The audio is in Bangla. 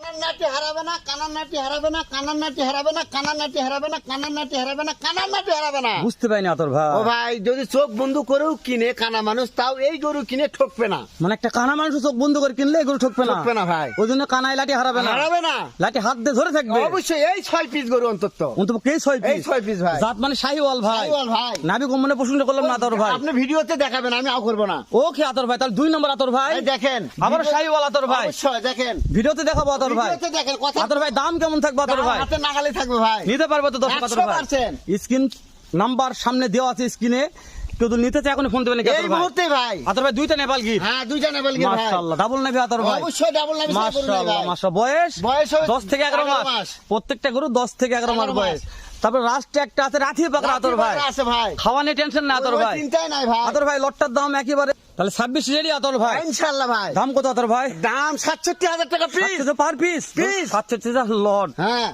কানার নাটি হারাবে না কানার নাটি হারাবে না কানার নাটি হারাবে না কানার নাটি হারাবে না কানার নাটি হারাবে না কানার নাটি হারাবে না। বুঝতে পারিনি আতর ভাই। ও ভাই যদি চোখ বন্ধ করেও কিনে কানা মানুষ তাও এই গরু কিনে ঠকবে না। মানে একটা কানা মানুষ চোখ বন্ধ করে কিনলে এগুলো ঠকবে না। ঠকবে না ভাই। ওই জন্য কানায় লাঠি হারাবে না। হারাবে না। লাঠি হাত দিয়ে ধরে থাকবে। অবশ্যই এই ছয় পিস গরু অন্তত। অন্তত কে ছয় এই ছয় পিস ভাই। জাত মানে শাহিওয়াল ভাই। শাহিওয়াল ভাই। নাবি করলাম না আতর ভাই। আপনি ভিডিওতে দেখাবেন আমি আও করব না। ও কি আতর ভাই তাহলে দুই নম্বর আতর ভাই। দেখেন। আবার শাহিওয়াল আতর ভাই। অবশ্যই দেখেন। ভিডিওতে দেখাবো আতর ভাই। ভিডিওতে দেখেন কথা আতর ভাই দাম কেমন থাকবে আতর ভাই? নাগালে থাকবে ভাই। নিতে পারবে তো দর্শক আতর ভাই। স্ক্রিন নাম্বার সামনে দেওয়া আছে স্ক্রিনে। কেউ নিতে চায় এখন ফোন দেবেন এই মুহূর্তে ভাই। আতর ভাই দুইটা নেপাল গিফট হ্যাঁ দুইটা নেবেল কি মাশাআল্লাহ ডাবল নেবে আতর ভাই। অবশ্যই ডাবল নেবে মাশাআল্লাহ মাশাআল্লাহ। বয়স? বয়স 10 থেকে 11 11 মাস। মাস। প্রত্যেকটা গরু 10 থেকে 11 মাস বয়স। তারপর রাষ্ট্রে একটা আছে রাথি পাকড়া আতর ভাই। আছে ভাই। খাওয়া নিয়ে টেনশন না আতর ভাই। চিন্তাই নাই ভাই। আতর ভাই লটটার দাম একেবারে তাহলে 26 রেডি আতর ভাই? ইনশাল্লাহ ভাই। দাম কত আতর ভাই? দাম সাতষট্টি হাজার টাকা পিস পার পিস পিস সাতষট্টি লট হ্যাঁ।